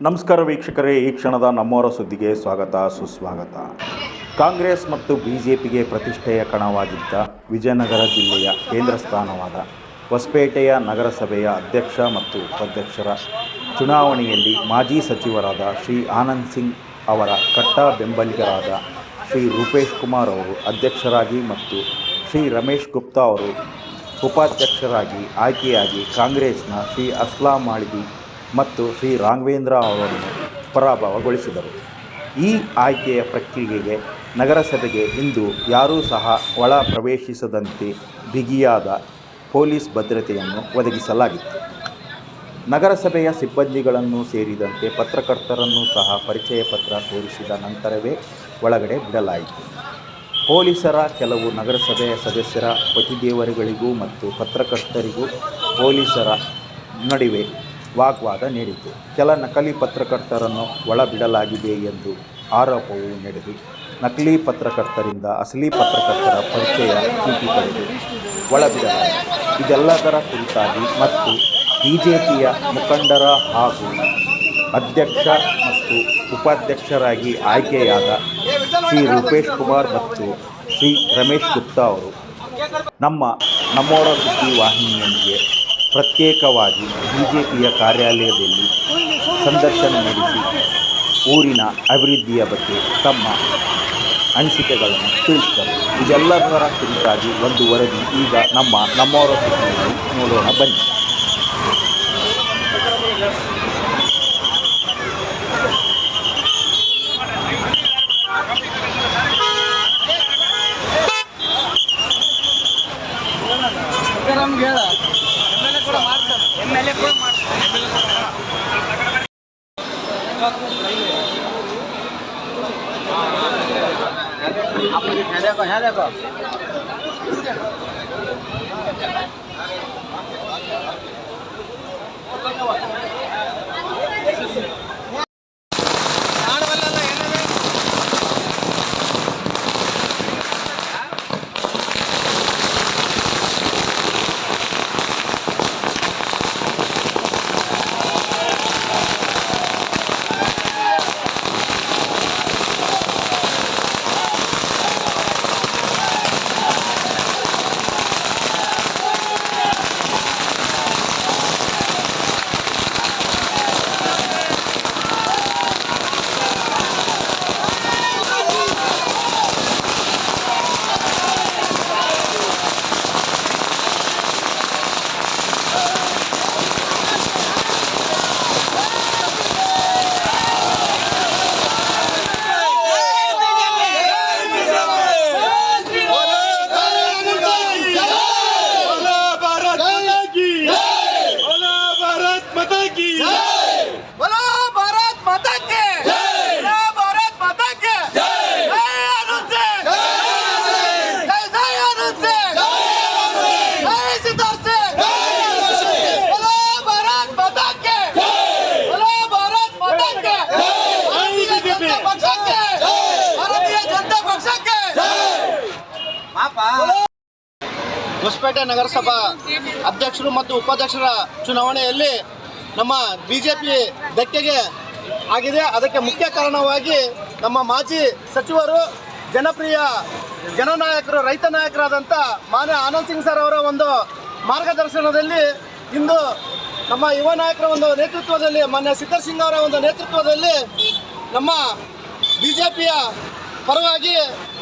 ನಮಸ್ಕಾರ ವೀಕ್ಷಕರೇ, ಈ ಕ್ಷಣದ ನಮ್ಮವರ ಸುದ್ದಿಗೆ ಸ್ವಾಗತ, ಸುಸ್ವಾಗತ. ಕಾಂಗ್ರೆಸ್ ಮತ್ತು ಬಿಜೆಪಿಗೆ ಪ್ರತಿಷ್ಠೆಯ ಕಣವಾಗಿದ್ದ ವಿಜಯನಗರ ಜಿಲ್ಲೆಯ ಕೇಂದ್ರ ಸ್ಥಾನವಾದ ಹೊಸಪೇಟೆಯ ನಗರಸಭೆಯ ಅಧ್ಯಕ್ಷ ಮತ್ತು ಉಪಾಧ್ಯಕ್ಷರ ಚುನಾವಣೆಯಲ್ಲಿ ಮಾಜಿ ಸಚಿವರಾದ ಶ್ರೀ ಆನಂದ್ ಸಿಂಗ್ ಅವರ ಕಟ್ಟಾ ಬೆಂಬಲಿಗರಾದ ಶ್ರೀ ರೂಪೇಶ್ ಕುಮಾರ್ ಅವರು ಅಧ್ಯಕ್ಷರಾಗಿ ಮತ್ತು ಶ್ರೀ ರಮೇಶ್ ಗುಪ್ತಾ ಅವರು ಉಪಾಧ್ಯಕ್ಷರಾಗಿ ಆಯ್ಕೆಯಾಗಿ ಕಾಂಗ್ರೆಸ್ನ ಶ್ರೀ ಅಸ್ಲಾಂ ಮಾಳಿಗಿ ಮತ್ತು ಶ್ರೀ ರಾಘವೇಂದ್ರ ಅವರನ್ನು ಪರಾಭವಗೊಳಿಸಿದರು. ಈ ಆಯ್ಕೆಯ ಪ್ರಕ್ರಿಯೆಗೆ ನಗರಸಭೆಗೆ ಇಂದು ಯಾರೂ ಸಹ ಒಳ ಪ್ರವೇಶಿಸದಂತೆ ಬಿಗಿಯಾದ ಪೊಲೀಸ್ ಭದ್ರತೆಯನ್ನು ಒದಗಿಸಲಾಗಿತ್ತು. ನಗರಸಭೆಯ ಸಿಬ್ಬಂದಿಗಳನ್ನು ಸೇರಿದಂತೆ ಪತ್ರಕರ್ತರನ್ನು ಸಹ ಪರಿಚಯ ಪತ್ರ ತೋರಿಸಿದ ನಂತರವೇ ಒಳಗಡೆ ಬಿಡಲಾಯಿತು. ಪೊಲೀಸರ ಕೆಲವು ನಗರಸಭೆಯ ಸದಸ್ಯರ ಪತಿದೇವರುಗಳಿಗೂ ಮತ್ತು ಪತ್ರಕರ್ತರಿಗೂ ಪೊಲೀಸರ ನಡುವೆ ವಾಗ್ವಾದ ನೀಡಿತು. ಕೆಲ ನಕಲಿ ಪತ್ರಕರ್ತರನ್ನು ಒಳಬಿಡಲಾಗಿದೆ ಎಂದು ಆರೋಪವೂ ನಡೆದು, ನಕಲಿ ಪತ್ರಕರ್ತರಿಂದ ಅಸಲಿ ಪತ್ರಕರ್ತರ ಪರಿಚಯ ಚೀಟಿ ಪಡೆದು ಒಳಬಿಡಲಾಗಿದೆ. ಇದೆಲ್ಲದರ ಕುರಿತಾಗಿ ಮತ್ತು ಬಿಜೆಪಿಯ ಮುಖಂಡರ ಹಾಗೂ ಅಧ್ಯಕ್ಷ ಮತ್ತು ಉಪಾಧ್ಯಕ್ಷರಾಗಿ ಆಯ್ಕೆಯಾದ ಶ್ರೀ ರೂಪೇಶ್ ಕುಮಾರ್ ಮತ್ತು ಶ್ರೀ ರಮೇಶ್ ಗುಪ್ತಾ ಅವರು ನಮ್ಮ ನಮ್ಮೋರ ಸುದ್ದಿ ವಾಹಿನಿಯೊಂದಿಗೆ ಪ್ರತ್ಯೇಕವಾಗಿ ಬಿಜೆಪಿಯ ಕಾರ್ಯಾಲಯದಲ್ಲಿ ಸಂದರ್ಶನ ನಡೆಸಿ ಊರಿನ ಅಭಿವೃದ್ಧಿಯ ಬಗ್ಗೆ ತಮ್ಮ ಅನಿಸಿಕೆಗಳನ್ನು ತಿಳಿಸಿದರು. ಇದೆಲ್ಲದರ ಕುರಿತಾಗಿ ಒಂದು ವರದಿ ಈಗ ನಮ್ಮ ನಮ್ಮವರ ಸುದ್ದಿಯಲ್ಲಿ ನೋಡೋಣ. ಬನ್ನಿ. হ্যাঁ দেখো। ಹೊಸಪೇಟೆ ನಗರಸಭಾ ಅಧ್ಯಕ್ಷರು ಮತ್ತು ಉಪಾಧ್ಯಕ್ಷರ ಚುನಾವಣೆಯಲ್ಲಿ ನಮ್ಮ ಬಿ ಜೆ ಪಿ ಧಕ್ಕೆಗೆ ಆಗಿದೆ. ಅದಕ್ಕೆ ಮುಖ್ಯ ಕಾರಣವಾಗಿ ನಮ್ಮ ಮಾಜಿ ಸಚಿವರು, ಜನಪ್ರಿಯ ಜನನಾಯಕರು, ರೈತ ನಾಯಕರಾದಂಥ ಮಾನ್ಯ ಆನಂದ್ ಸಿಂಗ್ ಸರ್ ಅವರ ಒಂದು ಮಾರ್ಗದರ್ಶನದಲ್ಲಿ ಇಂದು ನಮ್ಮ ಯುವ ನಾಯಕರ ಒಂದು ನೇತೃತ್ವದಲ್ಲಿ, ಮಾನ್ಯ ಸಿದ್ದರ್ ಸಿಂಗ್ ಅವರ ಒಂದು ನೇತೃತ್ವದಲ್ಲಿ ನಮ್ಮ ಬಿ ಜೆ ಪಿಯ ಪರವಾಗಿ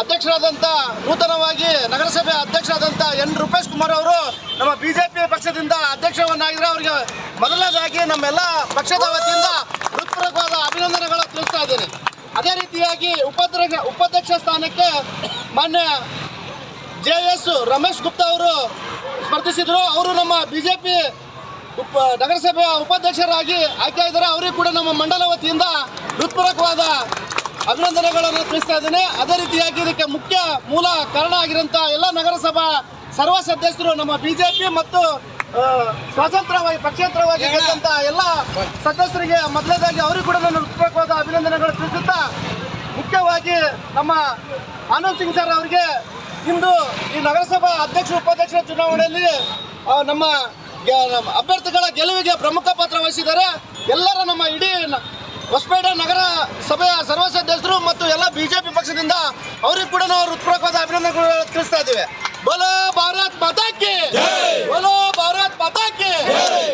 ಅಧ್ಯಕ್ಷರಾದಂಥ ನೂತನವಾಗಿ ನಗರಸಭೆ ಅಧ್ಯಕ್ಷರಾದಂಥ ಎನ್ ರೂಪೇಶ್ ಕುಮಾರ್ ಅವರು ನಮ್ಮ ಬಿ ಜೆ ಪಿ ಪಕ್ಷದಿಂದ ಅಧ್ಯಕ್ಷವನ್ನಾಗಿದ್ರೆ ಅವರಿಗೆ ಮೊದಲನೇದಾಗಿ ನಮ್ಮೆಲ್ಲ ಪಕ್ಷದ ವತಿಯಿಂದ ಹೃತ್ಪೂರ್ವಕವಾದ ಅಭಿನಂದನೆಗಳು ತಿಳಿಸ್ತಾ ಇದ್ದೇನೆ. ಅದೇ ರೀತಿಯಾಗಿ ಉಪಾಧ್ಯಕ್ಷ ಉಪಾಧ್ಯಕ್ಷ ಸ್ಥಾನಕ್ಕೆ ಮಾನ್ಯ ಜೆ ಎಸ್ ರಮೇಶ್ ಗುಪ್ತಾ ಅವರು ಸ್ಪರ್ಧಿಸಿದರು. ಅವರು ನಮ್ಮ ಬಿ ಜೆ ಉಪ, ನಗರಸಭೆಯ ಉಪಾಧ್ಯಕ್ಷರಾಗಿ ಆಯ್ಕೆಯಾಗಿದ್ದಾರೆ ಅವರಿಗೂ ಕೂಡ ನಮ್ಮ ಮಂಡಲ ವತಿಯಿಂದ ಹೃತ್ಪೂರ್ವಕವಾದ ಅಭಿನಂದನೆಗಳನ್ನು ತಿಳಿಸ್ತಾ ಇದ್ದೇನೆ. ಅದೇ ರೀತಿಯಾಗಿ ಇದಕ್ಕೆ ಮುಖ್ಯ ಮೂಲ ಕಾರಣ ಆಗಿರೋಂಥ ಎಲ್ಲ ನಗರಸಭಾ ಸರ್ವ ಸದಸ್ಯರು ನಮ್ಮ ಬಿಜೆಪಿ ಮತ್ತು ಸ್ವತಂತ್ರವಾಗಿ ಪಕ್ಷೇತರವಾಗಿ ಗೆದ್ದಂತ ಎಲ್ಲ ಸದಸ್ಯರಿಗೆ ಮೊದಲನೇದಾಗಿ ಅವರಿಗೂ ಕೂಡ ನಾನು ಹೃತ್ಪೂರ್ವಕವಾದ ಅಭಿನಂದನೆಗಳು ತಿಳಿಸುತ್ತಾ ಮುಖ್ಯವಾಗಿ ನಮ್ಮ ಆನಂದ್ ಸಿಂಗ್ ಸರ್ ಅವರಿಗೆ ಇಂದು ಈ ನಗರಸಭಾ ಅಧ್ಯಕ್ಷ ಉಪಾಧ್ಯಕ್ಷರ ಚುನಾವಣೆಯಲ್ಲಿ ನಮ್ಮ ಅಭ್ಯರ್ಥಿಗಳ ಗೆಲುವಿಗೆ ಪ್ರಮುಖ ಪಾತ್ರ ವಹಿಸಿದ್ದಾರೆ. ಎಲ್ಲರ ನಮ್ಮ ಇಡೀ ಹೊಸಪೇಟೆ ನಗರ ಸಭೆಯ ಸರ್ವ ಸದಸ್ಯರು ಮತ್ತು ಎಲ್ಲ ಬಿಜೆಪಿ ಪಕ್ಷದಿಂದ ಅವರಿಗೆ ಕೂಡ ನಾವು ಹೃತ್ಪೂರ್ವಕವಾದ ಅಭಿನಂದನೆಗಳು ತಿಳಿಸ್ತಾ ಇದ್ದೇವೆ. ಬಲೋ ಭಾರತ್ ಮಾತಾ ಬಲೋ ಭಾರತ್ ಮಾತಾ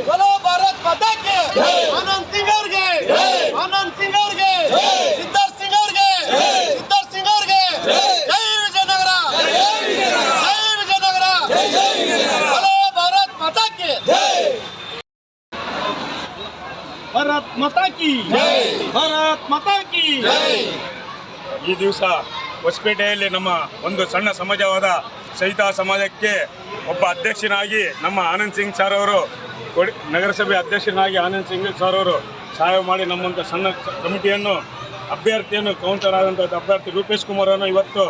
ಬಲೋ ಭಾರತ್ ಮಾತಾ ಕಿ! ಆನಂದ್ ಸಿಂಗ್ ಅವ್ರಿಗೆ! ಆನಂದ್ ಸಿಂಗ್ ಅವ್ರಿಗೆ! ಸಿದ್ಧಾರ್ಥ ಸಿಂಗ್ ಅವ್ರಿಗೆ! ಸಿದ್ಧಾರ್ಥ ಸಿಂಗ್ ಅವ್ರಿಗೆ! ಜೈ ವಿಜಯನಗರ! ಜೈ ವಿಜಯನಗರ! ಬಲೋ ಭಾರತ್ ಮಾತಾ ಕಿ! ಭಾರತ್ ಮಾತಾ ಕಿ ಭಾರತ್ ಈ ದಿವಸ ಹೊಸಪೇಟೆಯಲ್ಲಿ ನಮ್ಮ ಒಂದು ಸಣ್ಣ ಸಮಾಜವಾದ ಸಹಿತ ಸಮಾಜಕ್ಕೆ ಒಬ್ಬ ಅಧ್ಯಕ್ಷನಾಗಿ ನಮ್ಮ ಆನಂದ್ ಸಿಂಗ್ ಸರ್ ಅವರು ಕೊಡಿ ನಗರಸಭೆ ಅಧ್ಯಕ್ಷನಾಗಿ ಆನಂದ್ ಸಿಂಗ್ ಸರ್ ಅವರು ಸಹಾಯ ಮಾಡಿ ನಮ್ಮಂಥ ಸಣ್ಣ ಕಮಿಟಿಯನ್ನು ಅಭ್ಯರ್ಥಿಯನ್ನು ಕೌಂಟರ್ ಆದಂಥ ಅಭ್ಯರ್ಥಿ ರೂಪೇಶ್ ಕುಮಾರನ್ನು ಇವತ್ತು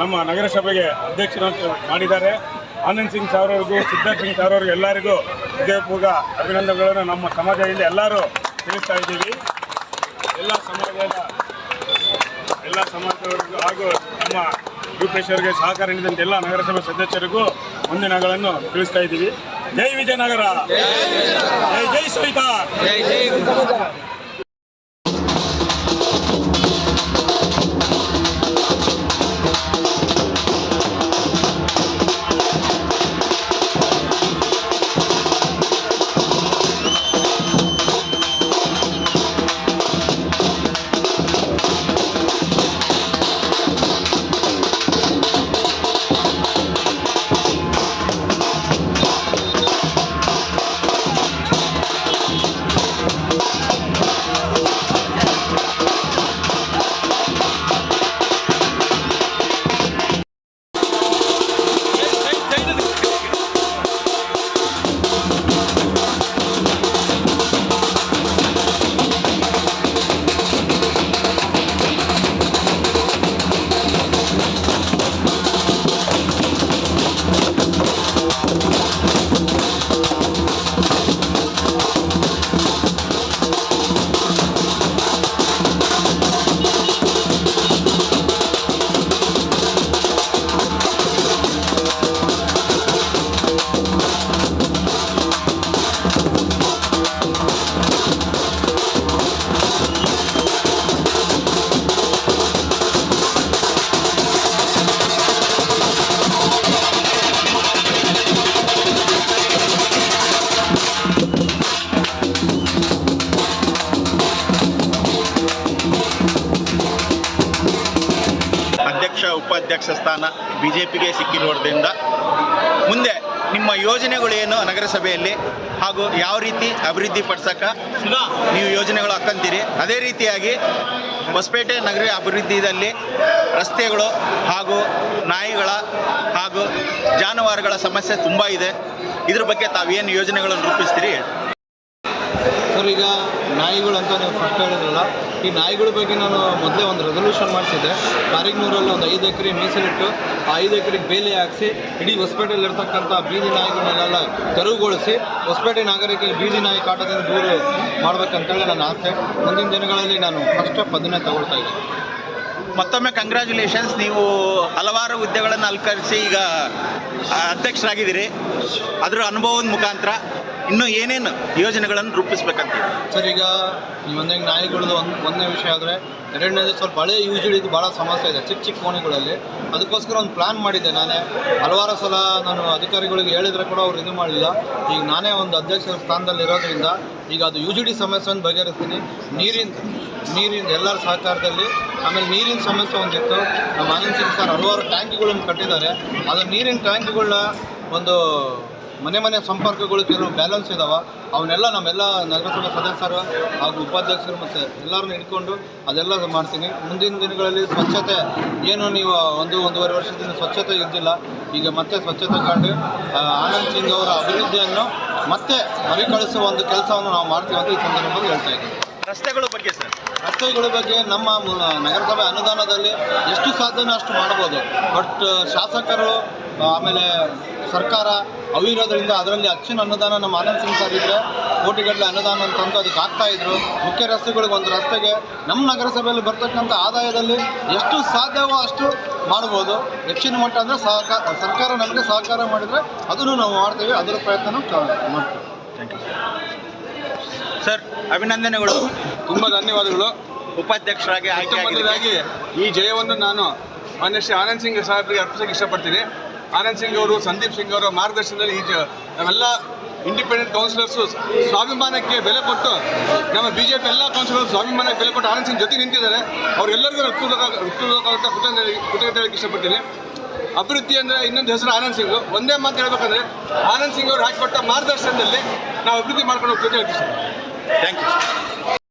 ನಮ್ಮ ನಗರಸಭೆಗೆ ಅಧ್ಯಕ್ಷರಂತೆ ಮಾಡಿದ್ದಾರೆ. ಆನಂದ್ ಸಿಂಗ್ ಸರ್ ಅವ್ರಿಗೂ ಸಿದ್ಧಾರ್ಥ್ ಸಿಂಗ್ ಸರ್ ಅವ್ರಿಗೂ ಎಲ್ಲರಿಗೂ ಹೃದಯಪೂರ್ವಕ ಅಭಿನಂದನೆಗಳನ್ನು ನಮ್ಮ ಸಮಾಜದಿಂದ ಎಲ್ಲರೂ ತಿಳಿಸ್ತಾ ಇದ್ದೀವಿ. ಎಲ್ಲ ಸಮಾಜದ ಎಲ್ಲ ಸಮಾಜದವರಿಗೂ ಹಾಗೂ ನಮ್ಮ ಅವರಿಗೆ ಸಹಕಾರ ನೀಡಿದಂತೆ ಎಲ್ಲ ನಗರಸಭೆ ಸದಸ್ಯರಿಗೂ ಮುಂದಿನಗಳನ್ನು ತಿಳಿಸ್ತಾ ಇದ್ದೀವಿ. ಜೈ ವಿಜಯನಗರ. ಜೈ ಜೈ ಸವಿತಾ. ಬಿ ಜೆ ಪಿಗೆ ಸಿಕ್ಕಿರೋದ್ರಿಂದ ಮುಂದೆ ನಿಮ್ಮ ಯೋಜನೆಗಳೇನು ನಗರಸಭೆಯಲ್ಲಿ ಹಾಗೂ ಯಾವ ರೀತಿ ಅಭಿವೃದ್ಧಿ ಪಡಿಸಕ್ಕ ನೀವು ಯೋಜನೆಗಳು ಹಾಕಂತೀರಿ? ಅದೇ ರೀತಿಯಾಗಿ ಹೊಸಪೇಟೆ ನಗರ ಅಭಿವೃದ್ಧಿಯಲ್ಲಿ ರಸ್ತೆಗಳು ಹಾಗೂ ನಾಯಿಗಳ ಹಾಗೂ ಜಾನುವಾರುಗಳ ಸಮಸ್ಯೆ ತುಂಬ ಇದೆ. ಇದ್ರ ಬಗ್ಗೆ ತಾವೇನು ಯೋಜನೆಗಳನ್ನು ರೂಪಿಸ್ತೀರಿ ಸರ್, ಈಗ ನಾಯಿಗಳು ಅಂತ ನೀವು ಫಸ್ಟ್ ಹೇಳಿದ್ರಲ್ಲ, ಈ ನಾಯಿಗಳ ಬಗ್ಗೆ ನಾನು ಮೊದಲೇ ಒಂದು ರೆಸೊಲ್ಯೂಷನ್ ಮಾಡಿಸಿದ್ದೆ. ಕಾರಿಗ್ನೂರಲ್ಲಿ ಒಂದು ಐದು ಎಕರೆ ಮೀಸಲಿಟ್ಟು ಐದು ಎಕರೆಗೆ ಬೇಲಿ ಹಾಕಿಸಿ, ಇಡೀ ಹೊಸಪೇಟೆಯಲ್ಲಿ ಇರ್ತಕ್ಕಂಥ ಬೀದಿ ನಾಯಿಗಳನ್ನೆಲ್ಲ ತೆರವುಗೊಳಿಸಿ ಹೊಸಪೇಟೆ ನಾಗರಿಕರಿಗೆ ಬೀದಿ ನಾಯಿ ಕಾಟದಿಂದ ದೂರ ಮಾಡಬೇಕಂತೇಳಿ ನನ್ನ ಆಸೆ. ಮುಂದಿನ ದಿನಗಳಲ್ಲಿ ನಾನು ಫಸ್ಟ್ ಅದನ್ನೇ ತಗೊಳ್ತಾ ಇದ್ದೀನಿ. ಮತ್ತೊಮ್ಮೆ ಕಂಗ್ರ್ಯಾಚುಲೇಷನ್ಸ್ ನೀವು ಹಲವಾರು ಹುದ್ದೆಗಳನ್ನು ಅಲಂಕರಿಸಿ ಈಗ ಅಧ್ಯಕ್ಷರಾಗಿದ್ದೀರಿ. ಅದರ ಅನುಭವದ ಮುಖಾಂತರ ಇನ್ನೂ ಏನೇನು ಯೋಜನೆಗಳನ್ನು ರೂಪಿಸ್ಬೇಕಂತ ಸರ್, ಈಗ ಒಂದೇ ನಾಯಿಗಳದ್ದು ಒಂದು ಒಂದನೇ ವಿಷಯ ಆದರೆ, ಎರಡನೇದು ಸ್ವಲ್ಪ ಹಳೆ ಯೂಸ್ ಇದು ಭಾಳ ಸಮಸ್ಯೆ ಇದೆ, ಚಿಕ್ಕ ಚಿಕ್ಕ ಕೋಣೆಗಳಲ್ಲಿ. ಅದಕ್ಕೋಸ್ಕರ ಒಂದು ಪ್ಲ್ಯಾನ್ ಮಾಡಿದ್ದೆ ನಾನೇ. ಹಲವಾರು ಸಲ ನಾನು ಅಧಿಕಾರಿಗಳಿಗೆ ಹೇಳಿದರೆ ಕೂಡ ಅವ್ರು ಇದು ಮಾಡಲಿಲ್ಲ ಈಗ ನಾನೇ ಒಂದು ಅಧ್ಯಕ್ಷರ ಸ್ಥಾನದಲ್ಲಿ ಇರೋದ್ರಿಂದ ಈಗ ಅದು ಯು ಜಿ ಡಿ ಸಮಸ್ಯೆಯನ್ನು ಬಗೆಹರಿಸ್ತೀನಿ. ನೀರಿನ ನೀರಿನ ಎಲ್ಲರ ಸಹಕಾರದಲ್ಲಿ, ಆಮೇಲೆ ನೀರಿನ ಸಮಸ್ಯೆ ಒಂದಿತ್ತು. ನಮ್ಮ ಆನಂದ್ ಸಿಂಗ್ ಸರ್ ಹಲವಾರು ಟ್ಯಾಂಕ್ಗಳನ್ನು ಕಟ್ಟಿದ್ದಾರೆ. ಅದು ನೀರಿನ ಟ್ಯಾಂಕ್ಗಳನ್ನ ಒಂದು ಮನೆ ಮನೆ ಸಂಪರ್ಕಗಳು ಕೆಲವು ಬ್ಯಾಲೆನ್ಸ್ ಇದಾವೆ. ಅವನ್ನೆಲ್ಲ ನಮ್ಮೆಲ್ಲ ನಗರಸಭೆ ಸದಸ್ಯರು ಹಾಗೂ ಉಪಾಧ್ಯಕ್ಷರು ಮತ್ತು ಎಲ್ಲರನ್ನು ಇಟ್ಕೊಂಡು ಅದೆಲ್ಲ ಮಾಡ್ತೀನಿ. ಮುಂದಿನ ದಿನಗಳಲ್ಲಿ ಸ್ವಚ್ಛತೆ ಏನು ನೀವು ಒಂದು ಒಂದೂವರೆ ವರ್ಷದಿಂದ ಸ್ವಚ್ಛತೆ ಇದ್ದಿಲ್ಲ ಈಗ ಮತ್ತೆ ಸ್ವಚ್ಛತೆ ಕಂಡು ಆನಂದ್ ಸಿಂಗ್ ಅವರ ಅಭಿವೃದ್ಧಿಯನ್ನು ಮತ್ತೆ ಮರಿಕಳಿಸುವ ಒಂದು ಕೆಲಸವನ್ನು ನಾವು ಮಾಡ್ತೀವಿ ಅಂತ ಈ ಸಂದರ್ಭದಲ್ಲಿ ಹೇಳ್ತಾ ಇದ್ದೀವಿ ರಸ್ತೆಗಳ ಬಗ್ಗೆ ಸರ್. ರಸ್ತೆಗಳ ಬಗ್ಗೆ ನಮ್ಮ ನಗರಸಭೆ ಅನುದಾನದಲ್ಲಿ ಎಷ್ಟು ಸಾಧ್ಯನೋ ಅಷ್ಟು ಮಾಡ್ಬೋದು ಬಟ್ ಶಾಸಕರು ಆಮೇಲೆ ಸರ್ಕಾರ ಅವಿರೋದ್ರಿಂದ ಅದರಲ್ಲಿ ಅಚ್ಚಿನ ಅನುದಾನ ನಮ್ಮ ಆನಂದ್ ಸಿಂಗ್ ಸರ್ ಇದ್ದರೆ ಕೋಟಿಗಟ್ಟಲೆ ಅನುದಾನ ಅಂತಂದು ಅದಕ್ಕೆ ಆಗ್ತಾ ಇದ್ರು. ಮುಖ್ಯ ರಸ್ತೆಗಳಿಗೆ ಒಂದು ರಸ್ತೆಗೆ ನಮ್ಮ ನಗರಸಭೆಯಲ್ಲಿ ಬರ್ತಕ್ಕಂಥ ಆದಾಯದಲ್ಲಿ ಎಷ್ಟು ಸಾಧ್ಯವೋ ಅಷ್ಟು ಮಾಡ್ಬೋದು. ಹೆಚ್ಚಿನ ಮಟ್ಟ ಅಂದರೆ ಸಹಕಾರ ಸರ್ಕಾರ ನಮಗೆ ಸಹಕಾರ ಮಾಡಿದರೆ ಅದನ್ನು ನಾವು ಮಾಡ್ತೀವಿ. ಅದರ ಪ್ರಯತ್ನ ಮಾಡ್ತೀವಿ. ಥ್ಯಾಂಕ್ ಯು ಸರ್ ಅಭಿನಂದನೆಗಳು. ತುಂಬ ಧನ್ಯವಾದಗಳು. ಉಪಾಧ್ಯಕ್ಷರಾಗಿ ಆಯ್ಕೆ ಈ ಜಯವನ್ನು ನಾನು ಮಾನ್ಯ ಶ್ರೀ ಆನಂದ್ ಸಿಂಗ್ ಸಾಹೇಬರಿಗೆ ಅರ್ಪಿಸಕ್ಕೆ ಇಷ್ಟಪಡ್ತೀನಿ. ಆನಂದ್ ಸಿಂಗ್ ಅವರು, ಸಂದೀಪ್ ಸಿಂಗ್ ಅವರ ಮಾರ್ಗದರ್ಶನದಲ್ಲಿ ಈ ನಾವೆಲ್ಲ ಇಂಡಿಪೆಂಡೆಂಟ್ ಕೌನ್ಸಿಲರ್ಸು ಸ್ವಾಭಿಮಾನಕ್ಕೆ ಬೆಲೆ ಕೊಟ್ಟು, ನಮ್ಮ ಬಿ ಜೆ ಪಿ ಎಲ್ಲ ಕೌನ್ಸಿಲರ್ ಸ್ವಾಭಿಮಾನಕ್ಕೆ ಬೆಲೆ ಕೊಟ್ಟು ಆನಂದ್ ಸಿಂಗ್ ಜೊತೆ ನಿಂತಿದ್ದಾರೆ. ಅವ್ರೆಲ್ಲರಿಗೂ ಹೃತ್ಪೂರ್ವಕ ಕೃತಜ್ಞತೆ ಹೇಳಕ್ಕೆ ಇಷ್ಟಪಡ್ತೀನಿ ಅಭಿವೃದ್ಧಿ ಅಂದರೆ ಇನ್ನೊಂದು ಹೆಸರು ಆನಂದ್ ಸಿಂಗ್. ಒಂದೇ ಮಾತು ಹೇಳ್ಬೇಕಂದ್ರೆ, ಆನಂದ್ ಸಿಂಗ್ ಅವರು ಹಾಕಿಕೊಟ್ಟ ಮಾರ್ಗದರ್ಶನದಲ್ಲಿ ನಾವು ಅಭಿವೃದ್ಧಿ ಮಾಡ್ಕೊಂಡು ಹೋಗ್ತೀವಿ ಥ್ಯಾಂಕ್ ಯು